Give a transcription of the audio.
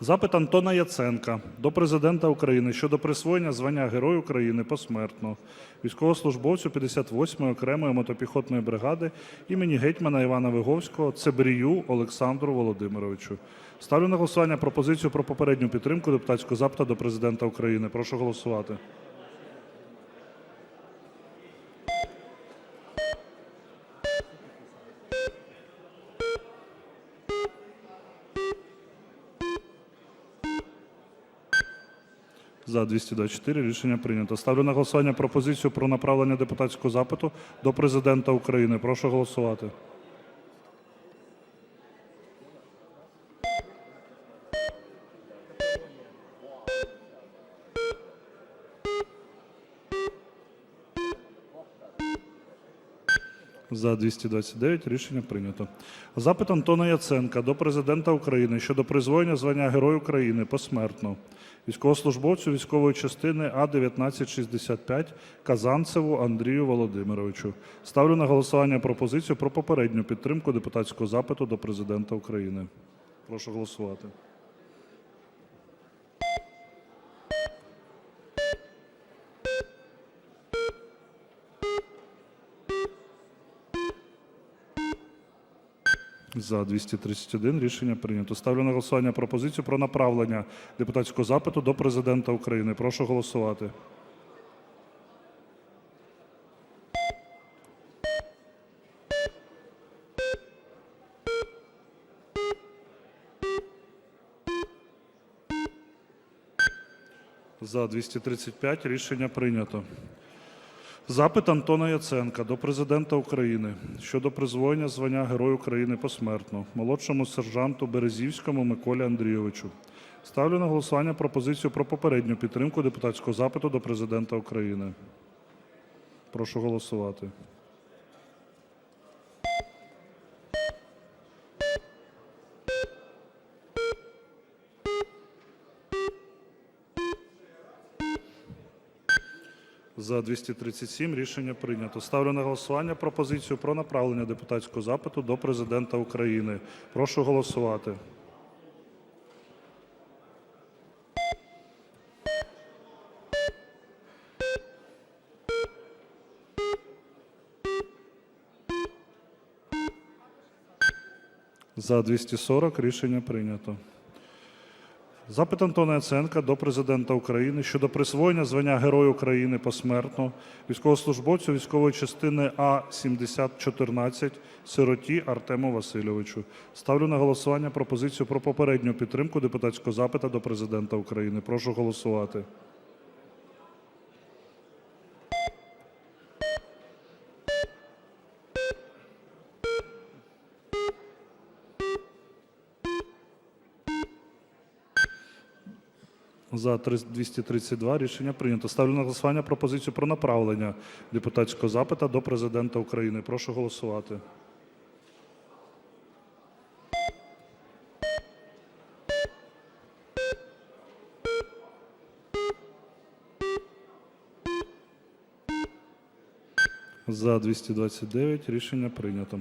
Запит Антона Яценка до Президента України щодо присвоєння звання Герой України посмертно військовослужбовцю 58-ї окремої мотопіхотної бригади імені гетьмана Івана Виговського Цебрію Олександру Володимировичу. Ставлю на голосування пропозицію про попередню підтримку депутатського запиту до Президента України. Прошу голосувати. За 224 рішення прийнято. Ставлю на голосування пропозицію про направлення депутатського запиту до Президента України. Прошу голосувати. За 229 рішення прийнято. Запит Антона Яценка до Президента України щодо присвоєння звання Герой України посмертно військовослужбовцю військової частини А 1965 Казанцеву Андрію Володимировичу. Ставлю на голосування пропозицію про попередню підтримку депутатського запиту до Президента України. Прошу голосувати. За 231 рішення прийнято. Ставлю на голосування пропозицію про направлення депутатського запиту до Президента України. Прошу голосувати. За 235 рішення прийнято. Запит Антона Яценка до Президента України щодо призвоєння звання Герой України посмертно молодшому сержанту Березівському Миколі Андрійовичу. Ставлю на голосування пропозицію про попередню підтримку депутатського запиту до Президента України. Прошу голосувати. За 237 рішення прийнято. Ставлю на голосування пропозицію про направлення депутатського запиту до Президента України. Прошу голосувати. За 240 рішення прийнято. Запит Антона Яценка до Президента України щодо присвоєння звання Герой України посмертно військовослужбовцю військової частини А-7014 сироті Артему Васильовичу. Ставлю на голосування пропозицію про попередню підтримку депутатського запита до Президента України. Прошу голосувати. За 232 рішення прийнято. Ставлю на голосування пропозицію про направлення депутатського запита до Президента України. Прошу голосувати. За 229 рішення прийнято.